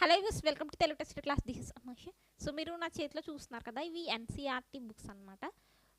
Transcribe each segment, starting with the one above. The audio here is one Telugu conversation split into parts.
Hello use welcome to Telugu test class this is so మీరు నా చేతిలో చూస్తున్నారు కదా ఇవి ఎన్సీఆర్టీ బుక్స్ అనమాట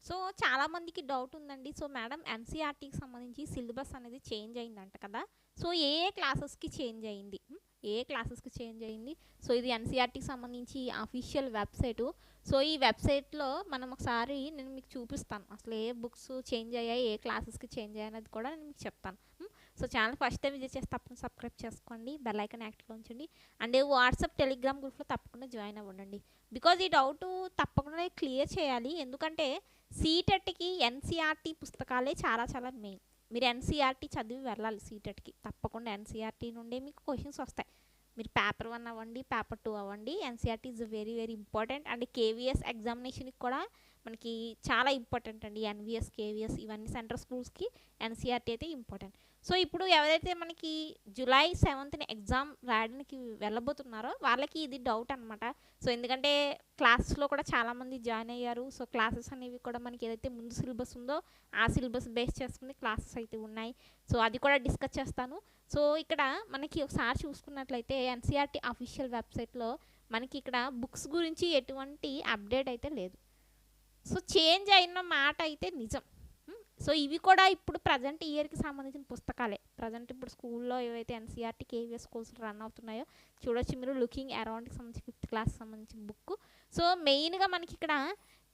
సో చాలామందికి డౌట్ ఉందండి. సో మేడం ఎన్సీఆర్టీకి సంబంధించి సిలబస్ అనేది చేంజ్ అయిందంట కదా. సో ఏ ఏ క్లాసెస్కి చేంజ్ అయింది? Hmm? ఏ క్లాసెస్కి చేంజ్ అయింది? సో ఇది ఎన్సీఆర్టీకి సంబంధించి అఫీషియల్ వెబ్సైటు సో ఈ వెబ్సైట్లో మనం ఒకసారి నేను మీకు చూపిస్తాను. అసలు ఏ బుక్స్ చేంజ్ అయ్యాయి ఏ క్లాసెస్కి చేంజ్ అయ్యాయి అనేది కూడా నేను మీకు చెప్తాను. Hmm? So channel first time visit చేస్తే తప్పకుండా సబ్స్క్రైబ్ చేసుకోండి బెల్ ఐకన్ యాక్టివ్లో ఉంచండి. అండ్ వాట్సాప్ టెలిగ్రామ్ గ్రూప్లో తప్పకుండా జాయిన్ అవ్వండి. బికాజ్ ఈ డౌట్ తప్పకుండా క్లియర్ చేయాలి. ఎందుకంటే సీటెట్కి ఎన్సీఆర్టీ పుస్తకాలే చాలా చాలా మెయిన్ మీరు ఎన్సీఆర్టీ చదివి వెళ్ళాలి సీటెట్కి తప్పకుండా ఎన్సీఆర్టీ నుండే మీకు క్వశ్చన్స్ వస్తాయి. మీరు పేపర్ వన్ అవ్వండి పేపర్ టూ అవ్వండి NCERT is very very important. And KVS ఎగ్జామినేషన్కి కూడా మనకి చాలా ఇంపార్టెంట్ అండి. ఎన్విఎస్ కేవీఎస్ ఇవన్నీ సెంట్రల్ స్కూల్స్కి ఎన్సీఆర్టీ అయితే ఇంపార్టెంట్. సో ఇప్పుడు ఎవరైతే మనకి జూలై సెవెంత్ని ఎగ్జామ్ రాయడానికి వెళ్ళబోతున్నారో వాళ్ళకి ఇది డౌట్ అనమాట సో ఎందుకంటే క్లాసెస్లో కూడా చాలామంది జాయిన్ అయ్యారు. సో క్లాసెస్ అనేవి కూడా మనకి ఏదైతే ముందు సిలబస్ ఉందో ఆ సిలబస్ బేస్ చేసుకుని క్లాసెస్ అయితే ఉన్నాయి. సో అది కూడా డిస్కస్ చేస్తాను. సో ఇక్కడ మనకి ఒకసారి చూసుకున్నట్లయితే ఎన్సీఆర్టీ అఫీషియల్ వెబ్సైట్లో మనకి ఇక్కడ బుక్స్ గురించి ఎటువంటి అప్డేట్ అయితే లేదు. సో చేంజ్ అయిన మాట అయితే నిజం. సో ఇవి కూడా ఇప్పుడు ప్రజెంట్ ఇయర్కి సంబంధించిన పుస్తకాలే. ప్రజెంట్ ఇప్పుడు స్కూల్లో ఏవైతే ఎన్సీఆర్టీ కేవీఎస్ స్కూల్స్ రన్ అవుతున్నాయో చూడొచ్చు మీరు లుకింగ్ అరౌండ్కి సంబంధించి ఫిఫ్త్ క్లాస్ సంబంధించిన బుక్ సో మెయిన్గా మనకి ఇక్కడ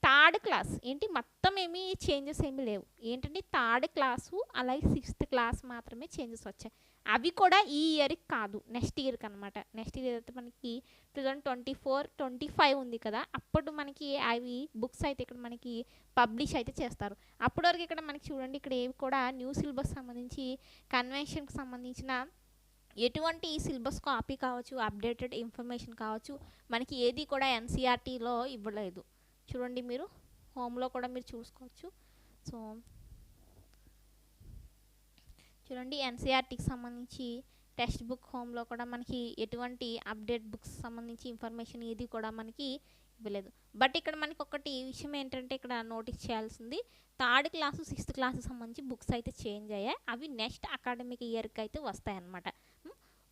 థర్డ్ క్లాస్ ఏంటి? మొత్తం ఏమీ చేంజెస్ ఏమీ లేవు. ఏంటంటే థర్డ్ క్లాసు అలాగే సిక్స్త్ క్లాస్ మాత్రమే చేంజెస్ వచ్చాయి. అవి కూడా ఈ ఇయర్కి కాదు నెక్స్ట్ ఇయర్కి అనమాట నెక్స్ట్ ఇయర్ అయితే మనకి two thousand twenty four twenty five ఉంది కదా అప్పుడు మనకి అవి బుక్స్ అయితే ఇక్కడ మనకి పబ్లిష్ అయితే చేస్తారు. అప్పటి వరకు ఇక్కడ మనకి చూడండి ఇక్కడ ఏవి కూడా న్యూ సిలబస్ సంబంధించి కన్వెన్షన్కి సంబంధించిన ఎటువంటి సిలబస్ కాపీ కావచ్చు అప్డేటెడ్ ఇన్ఫర్మేషన్ కావచ్చు మనకి ఏది కూడా ఎన్సీఆర్టీలో ఇవ్వలేదు. చూడండి మీరు హోమ్లో కూడా మీరు చూసుకోవచ్చు. సో చూడండి ఎన్సీఆర్టీకి సంబంధించి టెక్స్ట్ బుక్ హోమ్లో కూడా మనకి ఎటువంటి అప్డేట్ బుక్స్ సంబంధించి ఇన్ఫర్మేషన్ ఏది కూడా మనకి ఇవ్వలేదు. బట్ ఇక్కడ మనకి ఒకటి విషయం ఏంటంటే ఇక్కడ నోటీస్ చేయాల్సింది థర్డ్ క్లాసు సిక్స్త్ క్లాస్ సంబంధించి బుక్స్ అయితే చేంజ్ అయ్యాయి. అవి నెక్స్ట్ అకాడమిక్ ఇయర్కి అయితే వస్తాయన్నమాట.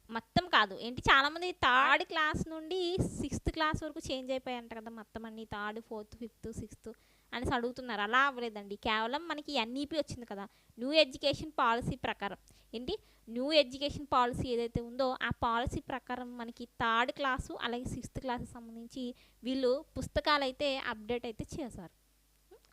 మొత్తం కాదు. ఏంటి చాలామంది థర్డ్ క్లాస్ నుండి సిక్స్త్ క్లాస్ వరకు చేంజ్ అయిపోయాయంట కదా మొత్తం అన్ని. థర్డ్ ఫోర్త్ ఫిఫ్త్ సిక్స్త్ అనేసి అడుగుతున్నారు. అలా అవ్వలేదండి. కేవలం మనకి ఎన్ఈపి వచ్చింది కదా. న్యూ ఎడ్యుకేషన్ పాలసీ ప్రకారం. ఏంటి? న్యూ ఎడ్యుకేషన్ పాలసీ ఏదైతే ఉందో ఆ పాలసీ ప్రకారం మనకి థర్డ్ క్లాసు అలాగే సిక్స్త్ క్లాస్ సంబంధించి వీళ్ళు పుస్తకాలు అయితే అప్డేట్ అయితే చేశారు.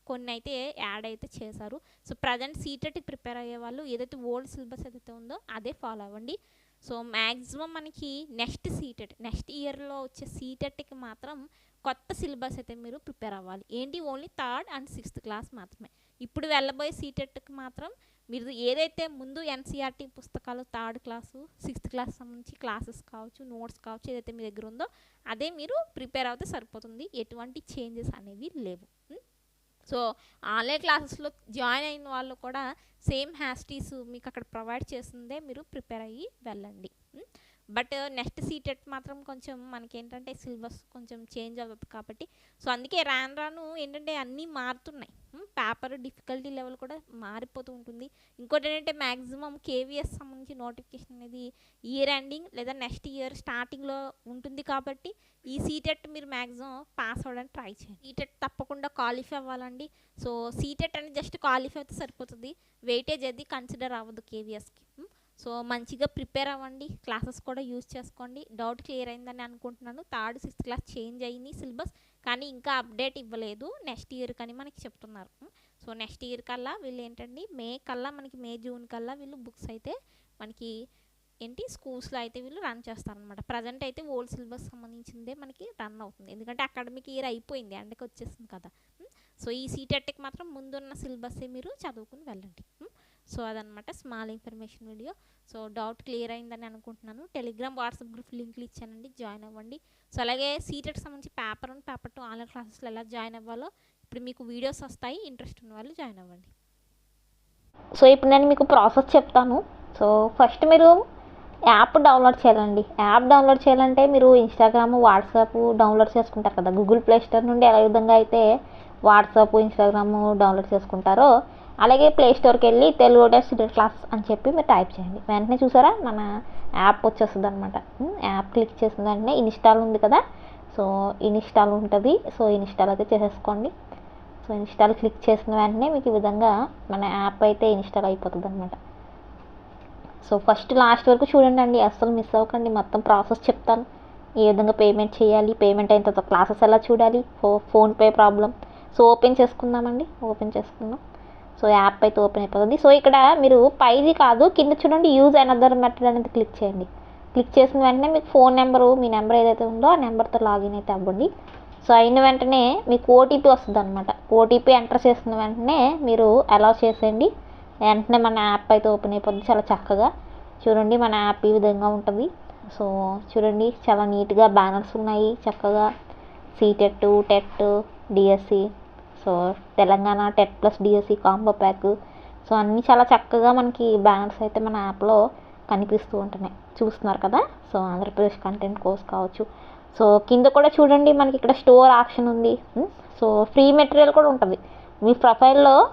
కొన్ని అయితే యాడ్ అయితే చేశారు. సో ప్రజెంట్ సీటెట్కి ప్రిపేర్ అయ్యే వాళ్ళు ఏదైతే ఓల్డ్ సిలబస్ ఏదైతే ఉందో అదే ఫాలో అవ్వండి. సో మ్యాక్సిమం మనకి నెక్స్ట్ సీటెట్ నెక్స్ట్ ఇయర్లో వచ్చే సీటెట్కి మాత్రం కొత్త సిలబస్ అయితే మీరు ప్రిపేర్ అవ్వాలి. ఏంటి? Only third and sixth class మాత్రమే. ఇప్పుడు వెళ్ళబోయే సీటెట్కి మాత్రం మీరు ఏదైతే ముందు ఎన్సీఆర్టీ పుస్తకాలు థర్డ్ క్లాసు సిక్స్త్ క్లాస్ సంబంధించి క్లాసెస్ కావచ్చు నోట్స్ కావచ్చు ఏదైతే మీ దగ్గర ఉందో అదే మీరు ప్రిపేర్ అవుతే సరిపోతుంది. ఎటువంటి చేంజెస్ అనేవి లేవు. సో ఆన్లైన్ క్లాసెస్లో జాయిన్ అయిన వాళ్ళు కూడా సేమ్ హ్యాస్టీస్ మీకు అక్కడ ప్రొవైడ్ చేస్తుందే మీరు ప్రిపేర్ అయ్యి వెళ్ళండి. బట్ నెక్స్ట్ సీటెట్ మాత్రం కొంచెం మనకేంటంటే సిలబస్ కొంచెం చేంజ్ అవుతుంది కాబట్టి సో అందుకే రాను రాను ఏంటంటే అన్నీ మారుతున్నాయి. పేపర్ డిఫికల్టీ లెవెల్ కూడా మారిపోతూ ఉంటుంది. ఇంకోటి ఏంటంటే మ్యాక్సిమం కేవీఎస్ సంబంధించి నోటిఫికేషన్ అనేది ఇయర్ ఎండింగ్ లేదా నెక్స్ట్ ఇయర్ స్టార్టింగ్లో ఉంటుంది కాబట్టి ఈ సీటెట్ మీరు మ్యాక్సిమం పాస్ అవ్వడానికి ట్రై చేయండి. సీటెట్ తప్పకుండా క్వాలిఫై అవ్వాలండి. సో సీటెట్ అనేది జస్ట్ క్వాలిఫై అయితే సరిపోతుంది. వెయిటేజ్ అది కన్సిడర్ అవ్వదు కేవీఎస్కి సో మంచిగా ప్రిపేర్ అవ్వండి. క్లాసెస్ కూడా యూజ్ చేసుకోండి. డౌట్ క్లియర్ అయిందని అనుకుంటున్నాను. థర్డ్ సిక్స్త్ క్లాస్ చేంజ్ అయింది సిలబస్. కానీ ఇంకా అప్డేట్ ఇవ్వలేదు. నెక్స్ట్ ఇయర్ కానీ మనకి చెప్తున్నారు. సో నెక్స్ట్ ఇయర్ కల్లా వీళ్ళు ఏంటండి మే కల్లా మనకి మే జూన్ కల్లా వీళ్ళు బుక్స్ అయితే మనకి ఏంటి స్కూల్స్లో అయితే వీళ్ళు రన్ చేస్తారనమాట ప్రజెంట్ అయితే ఓల్డ్ సిలబస్ సంబంధించిందే మనకి రన్ అవుతుంది. ఎందుకంటే అకాడమిక్ ఇయర్ అయిపోయింది. ఎండకి వచ్చేసింది కదా సో ఈ సీటెట్కి మాత్రం ముందున్న సిలబస్సే మీరు చదువుకుని వెళ్ళండి. సో అదనమాట small information video. So doubt clear అయిందని అనుకుంటున్నాను. టెలిగ్రామ్ వాట్సాప్ గ్రూప్ లింక్లు ఇచ్చానండి. జాయిన్ అవ్వండి. సో అలాగే సీటెట్కి సంబంధించి paper one paper two online క్లాసెస్లో ఎలా జాయిన్ అవ్వాలో ఇప్పుడు మీకు వీడియోస్ వస్తాయి. ఇంట్రెస్ట్ ఉన్న వాళ్ళు జాయిన్ అవ్వండి. సో ఇప్పుడు నేను మీకు ప్రాసెస్ చెప్తాను. సో ఫస్ట్ మీరు యాప్ డౌన్లోడ్ చేయాలండి. యాప్ డౌన్లోడ్ చేయాలంటే మీరు ఇన్స్టాగ్రామ్ వాట్సాప్ డౌన్లోడ్ చేసుకుంటారు కదా. గూగుల్ ప్లే స్టోర్ నుండి ఏ విధంగా అయితే వాట్సాప్ ఇన్స్టాగ్రామ్ డౌన్లోడ్ చేసుకుంటారో అలాగే ప్లే స్టోర్కి వెళ్ళి తెలుగు టెస్ట్ క్లాస్ అని చెప్పి మీరు టైప్ చేయండి. వెంటనే చూసారా? మన యాప్ వచ్చేస్తుంది అనమాట యాప్ క్లిక్ చేసిన వెంటనే ఇన్స్టాల్ ఉంది కదా? సో ఇన్స్టాల్ ఉంటుంది. సో ఇన్స్టాల్ అయితే చేసేసుకోండి. సో ఇన్స్టాల్ క్లిక్ చేసిన వెంటనే మీకు ఈ విధంగా మన యాప్ అయితే ఇన్స్టాల్ అయిపోతుంది అనమాట సో ఫస్ట్ లాస్ట్ వరకు చూడండి అండి. అస్సలు మిస్ అవ్వకండి. మొత్తం ప్రాసెస్ చెప్తాను. ఏ విధంగా పేమెంట్ చేయాలి? పేమెంట్ అయిన తర్వాత క్లాసెస్ ఎలా చూడాలి? ఫో ఫోన్పే ప్రాబ్లం. సో ఓపెన్ చేసుకుందామండి. ఓపెన్ చేసుకుందాం. సో యాప్ అయితే ఓపెన్ అయిపోతుంది. సో ఇక్కడ మీరు పైది కాదు కింద చూడండి యూజ్ అనదర్ మెథడ్ అనేది క్లిక్ చేయండి. క్లిక్ చేసిన వెంటనే మీకు ఫోన్ నెంబరు మీ నెంబర్ ఏదైతే ఉందో ఆ నెంబర్తో లాగిన్ అయితే అవ్వండి. సో అయిన వెంటనే మీకు ఓటీపీ వస్తుంది అనమాట ఓటీపీ ఎంటర్ చేసిన వెంటనే మీరు అలౌ చేసేయండి. వెంటనే మన యాప్ అయితే ఓపెన్ అయిపోతుంది చాలా చక్కగా. చూడండి మన యాప్ ఈ విధంగా ఉంటుంది. సో చూడండి చాలా నీట్గా బ్యానర్స్ ఉన్నాయి. చక్కగా CTET TET DSC so Telangana TET plus DSC combo pack. So అన్నీ చాలా చక్కగా మనకి బ్యానర్స్ అయితే మన యాప్లో కనిపిస్తూ ఉంటున్నాయి. చూస్తున్నారు కదా? సో ఆంధ్రప్రదేశ్ కంటెంట్ కోర్స్ కావచ్చు. సో కింద కూడా చూడండి మనకి ఇక్కడ స్టోర్ ఆప్షన్ ఉంది. సో ఫ్రీ మెటీరియల్ కూడా ఉంటుంది. మీ ప్రొఫైల్లో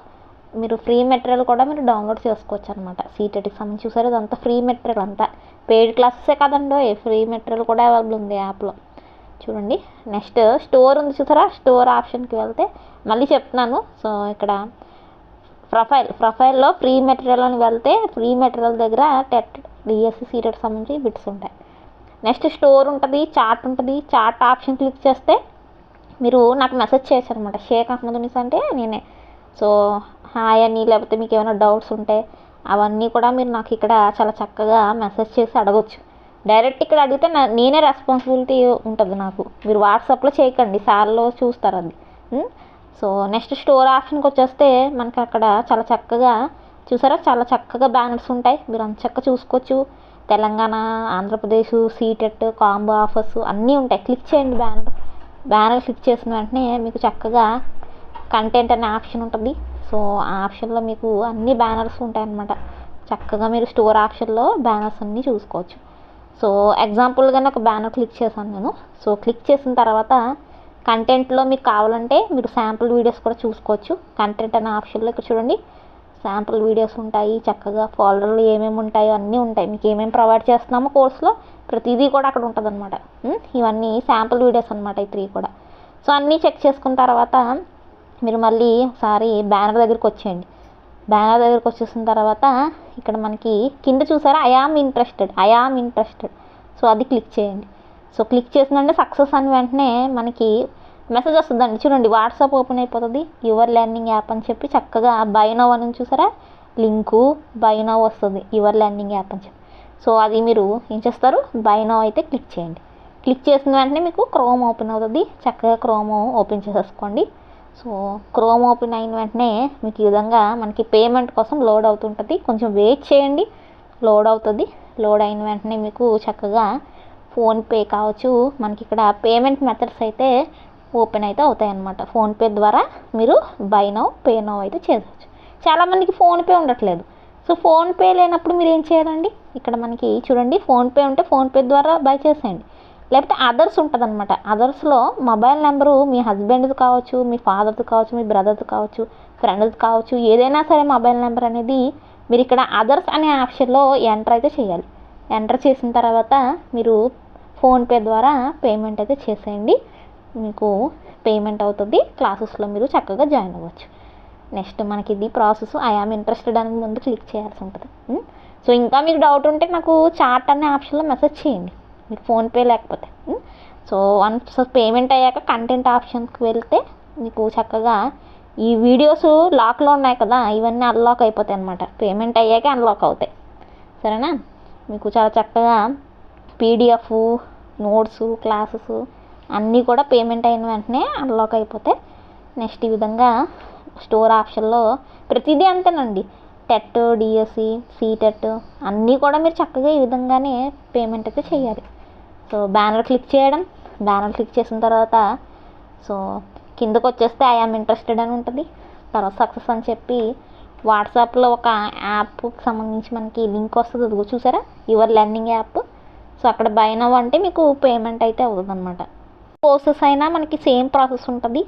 మీరు ఫ్రీ మెటీరియల్ కూడా మీరు డౌన్లోడ్ చేసుకోవచ్చు అనమాట సీటెట్కి సంబంధించి చూసారు ఇదంతా ఫ్రీ మెటీరియల్ అంతా. పెయిడ్ క్లాసెసే కదండో ఫ్రీ మెటీరియల్ కూడా అవైలబుల్ ఉంది యాప్లో. చూడండి. నెక్స్ట్ స్టోర్ ఉంది చూసారా? స్టోర్ ఆప్షన్కి వెళ్తే మళ్ళీ చెప్తున్నాను. సో ఇక్కడ ప్రొఫైల్ ప్రొఫైల్లో ఫ్రీ మెటీరియల్ అని వెళ్తే ఫ్రీ మెటీరియల్ దగ్గర టెట్ డిఎస్సి సీటెట్ సంబంధించి బిట్స్ ఉంటాయి. నెక్స్ట్ స్టోర్ ఉంటుంది చార్ట్ ఉంటుంది. చార్ట్ ఆప్షన్ క్లిక్ చేస్తే మీరు నాకు మెసేజ్ చేశారు అనమాట షేక్ అహ్మద్ ఉనిస్ అంటే నేనే. సో హాయ్ అని లేకపోతే మీకు ఏమైనా డౌట్స్ ఉంటే అవన్నీ కూడా మీరు నాకు ఇక్కడ చాలా చక్కగా మెసేజ్ చేసి అడగొచ్చు. డైరెక్ట్ ఇక్కడ అడిగితే నా నేనే రెస్పాన్సిబిలిటీ ఉంటుంది నాకు. మీరు వాట్సాప్లో చేయకండి సార్లో చూస్తారు అది. సో నెక్స్ట్ స్టోర్ ఆప్షన్కి వచ్చేస్తే మనకి అక్కడ చాలా చక్కగా చూసారా? చాలా చక్కగా బ్యానర్స్ ఉంటాయి. మీరు అంత చక్క చూసుకోవచ్చు. Telangana Andhra Pradesh CTET combo offers అన్నీ ఉంటాయి. క్లిక్ చేయండి బ్యానర్. బ్యానర్ క్లిక్ చేసిన వెంటనే మీకు చక్కగా కంటెంట్ అనే ఆప్షన్ ఉంటుంది. సో ఆ ఆప్షన్లో మీకు అన్ని బ్యానర్స్ ఉంటాయి అన్నమాట చక్కగా మీరు స్టోర్ ఆప్షన్లో బ్యానర్స్ అన్నీ చూసుకోవచ్చు. సో ఎగ్జాంపుల్గా ఒక బ్యానర్ క్లిక్ చేశాను నేను. సో క్లిక్ చేసిన తర్వాత కంటెంట్లో మీకు కావాలంటే మీరు శాంపుల్ వీడియోస్ కూడా చూసుకోవచ్చు. కంటెంట్ అనే ఆప్షన్లో ఇక్కడ చూడండి. శాంపుల్ వీడియోస్ ఉంటాయి చక్కగా ఫోల్డర్లు ఏమేమి ఉంటాయో అన్నీ ఉంటాయి. మీకు ఏమేమి ప్రొవైడ్ చేస్తున్నామో కోర్సులో ప్రతిదీ కూడా అక్కడ ఉంటుంది అనమాట ఇవన్నీ శాంపుల్ వీడియోస్ అనమాట ఈ త్రీ కూడా. సో అన్నీ చెక్ చేసుకున్న తర్వాత మీరు మళ్ళీ ఒకసారి బ్యానర్ దగ్గరికి వచ్చేయండి. బ్యానర్ దగ్గరకు వచ్చేసిన తర్వాత ఇక్కడ మనకి కింద చూసారా? I am interested I am interested so అది క్లిక్ చేయండి. సో క్లిక్ చేసిందంటే సక్సెస్ అని వెంటనే మనకి మెసేజ్ వస్తుందండి. చూడండి వాట్సాప్ ఓపెన్ అయిపోతుంది. యువర్ లెర్నింగ్ యాప్ అని చెప్పి చక్కగా బై అని చూసారా? లింకు బై వస్తుంది. యువర్ లెర్నింగ్ యాప్ అని చెప్పి. సో అది మీరు ఏం చేస్తారు? బై అయితే క్లిక్ చేయండి. క్లిక్ చేసిన వెంటనే మీకు క్రోమ్ ఓపెన్ అవుతుంది. చక్కగా క్రోమ్ ఓపెన్ చేసేసుకోండి. సో క్రోమ్ ఓపెన్ అయిన వెంటనే మీకు ఈ విధంగా మనకి పేమెంట్ కోసం లోడ్ అవుతుంటుంది. కొంచెం వెయిట్ చేయండి. లోడ్ అవుతుంది. లోడ్ అయిన వెంటనే మీకు చక్కగా ఫోన్పే కావచ్చు. మనకి ఇక్కడ పేమెంట్ మెథడ్స్ అయితే ఓపెన్ అయితే అవుతాయి అన్నమాట ఫోన్పే ద్వారా మీరు బై నౌ పే నౌ అయితే చేయవచ్చు చాలామందికి ఫోన్పే ఉండట్లేదు. సో ఫోన్పే లేనప్పుడు మీరు ఏం చేయాలండి? ఇక్కడ మనకి చూడండి. ఫోన్పే ఉంటే ఫోన్పే ద్వారా బై చేసేయండి. లేకపోతే అదర్స్ ఉంటుంది అనమాట అదర్స్లో మొబైల్ నెంబరు మీ హస్బెండ్ది కావచ్చు మీ ఫాదర్ది కావచ్చు మీ బ్రదర్ది కావచ్చు ఫ్రెండ్ది కావచ్చు ఏదైనా సరే మొబైల్ నెంబర్ అనేది మీరు ఇక్కడ అదర్స్ అనే ఆప్షన్లో ఎంటర్ అయితే చేయాలి. ఎంటర్ చేసిన తర్వాత మీరు ఫోన్పే ద్వారా పేమెంట్ అయితే చేసేయండి. మీకు పేమెంట్ అవుతుంది క్లాసెస్లో మీరు చక్కగా జాయిన్ అవ్వచ్చు. నెక్స్ట్ మనకి ఇది ప్రాసెస్ ఐఆమ్ ఇంట్రెస్టెడ్ అని ముందు క్లిక్ చేయాల్సి ఉంటుంది. So hmm? ఇంకా మీకు డౌట్ ఉంటే నాకు చార్ట్ అనే ఆప్షన్లో మెసేజ్ చేయండి. మీకు ఫోన్పే లేకపోతే సో వన్స్ పేమెంట్ అయ్యాక కంటెంట్ ఆప్షన్కి వెళ్తే మీకు చక్కగా ఈ వీడియోస్ లాక్లో ఉన్నాయి కదా ఇవన్నీ అన్లాక్ అయిపోతాయి అనమాట పేమెంట్ అయ్యాకే అన్లాక్ అవుతాయి. సరేనా? మీకు చాలా చక్కగా పీడిఎఫ్ నోట్స్ క్లాసెస్ అన్నీ కూడా పేమెంట్ అయిన వెంటనే అన్లాక్ అయిపోతాయి నెక్స్ట్ ఈ విధంగా స్టోర్ ఆప్షన్లో ప్రతిదీ అంతేనండి. టెట్ డిఎస్సి సీటెట్ అన్నీ కూడా మీరు చక్కగా ఈ విధంగానే పేమెంట్ అయితే చేయాలి. సో బ్యానర్ క్లిక్ చేయడం. బ్యానర్ క్లిక్ చేసిన తర్వాత సో కిందకు వచ్చేస్తే ఐఆమ్ ఇంట్రెస్టెడ్ అని ఉంటుంది. తర్వాత సక్సెస్ అని చెప్పి వాట్సాప్లో ఒక యాప్కి సంబంధించి మనకి లింక్ వస్తుంది. అది చూసారా? Your learning app. సో అక్కడ బై నవ్ అంటే మీకు పేమెంట్ అయితే అవుతుంది అనమాట కోర్సెస్ అయినా మనకి సేమ్ ప్రాసెస్ ఉంటుంది.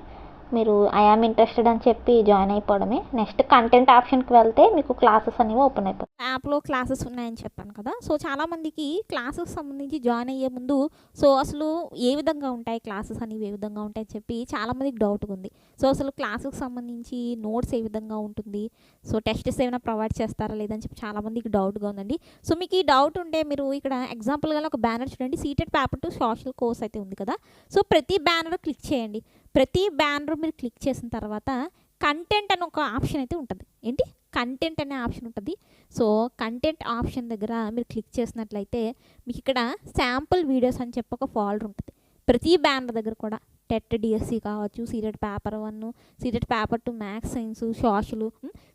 మీరు ఐఆమ్ ఇంట్రెస్టెడ్ అని చెప్పి జాయిన్ అయిపోవడమే. నెక్స్ట్ కంటెంట్ ఆప్షన్కి వెళ్తే మీకు క్లాసెస్ అనేవి ఓపెన్ అయిపోతాయి. యాప్లో క్లాసెస్ ఉన్నాయని చెప్పాను కదా. సో చాలామందికి క్లాసెస్ సంబంధించి జాయిన్ అయ్యే ముందు సో అసలు ఏ విధంగా ఉంటాయి క్లాసెస్ అనేవి ఏ విధంగా ఉంటాయని చెప్పి చాలామందికి డౌట్గా ఉంది. సో అసలు క్లాసెస్కి సంబంధించి నోట్స్ ఏ విధంగా ఉంటుంది? సో టెస్ట్స్ ఏమైనా ప్రొవైడ్ చేస్తారా లేదని చెప్పి చాలామందికి డౌట్గా ఉందండి. సో మీకు ఈ డౌట్ ఉంటే మీరు ఇక్కడ ఎగ్జాంపుల్గా ఒక బ్యానర్ చూడండి. CTET paper two social course అయితే ఉంది కదా. సో ప్రతి బ్యానర్ క్లిక్ చేయండి. ప్రతి బ్యానర్ మీరు క్లిక్ చేసిన తర్వాత కంటెంట్ అని ఒక ఆప్షన్ అయితే ఉంటుంది. ఏంటి? కంటెంట్ అనే ఆప్షన్ ఉంటుంది. సో కంటెంట్ ఆప్షన్ దగ్గర మీరు క్లిక్ చేసినట్లయితే మీకు ఇక్కడ శాంపుల్ వీడియోస్ అని చెప్పి ఒక ఫాల్డర్ ఉంటుంది. ప్రతి బ్యానర్ దగ్గర కూడా. టెట్ డిఎస్సి కావచ్చు CTET paper one CTET paper two maths science social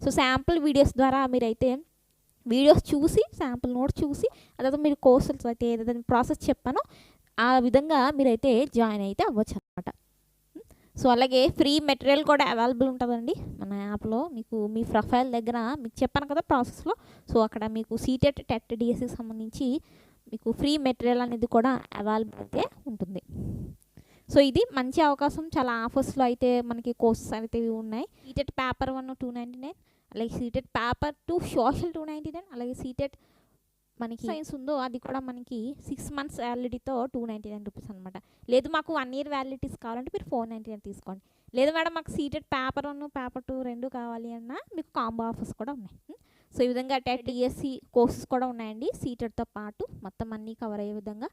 so sample videos ద్వారా మీరైతే వీడియోస్ చూసి శాంపుల్ నోట్స్ చూసి అదే మీరు కోర్సులు అయితే ఏదైతే ప్రాసెస్ చెప్పానో ఆ విధంగా మీరైతే జాయిన్ అయితే అవ్వచ్చు అనమాట సో అలాగే ఫ్రీ మెటీరియల్ కూడా అవైలబుల్ ఉంటుందండి మన యాప్లో. మీకు మీ ప్రొఫైల్ దగ్గర మీకు చెప్పాను కదా ప్రాసెస్లో. సో అక్కడ మీకు సీటెట్ టెట్ డిఎస్సికి సంబంధించి మీకు ఫ్రీ మెటీరియల్ అనేది కూడా అవైలబుల్ అయితే ఉంటుంది. సో ఇది మంచి అవకాశం. చాలా ఆఫర్స్లో అయితే మనకి కోర్సెస్ అయితే ఉన్నాయి. CTET paper one two ninety nine అలాగే CTET paper two social two ninety nine అలాగే సీటెట్ మనకి సైన్స్ ఉందో అది కూడా మనకి సిక్స్ మంత్స్ వ్యాలిడిటీతో టూ నైంటీ నైన్ రూపీస్ అనమాట లేదు మాకు వన్ ఇయర్ వ్యాలిడిటీస్ కావాలంటే మీరు ఫోర్ నైంటీ నైన్ తీసుకోండి. లేదు మేడం మాకు CTET paper one paper two రెండు కావాలి అన్నా మీకు కాంబో ఆఫర్స్ కూడా ఉన్నాయి? సో ఈ విధంగా టెట్ డిఎస్సి కోర్సెస్ కూడా ఉన్నాయండి. సీటెడ్తో పాటు మొత్తం అన్నీ కవర్ అయ్యే విధంగా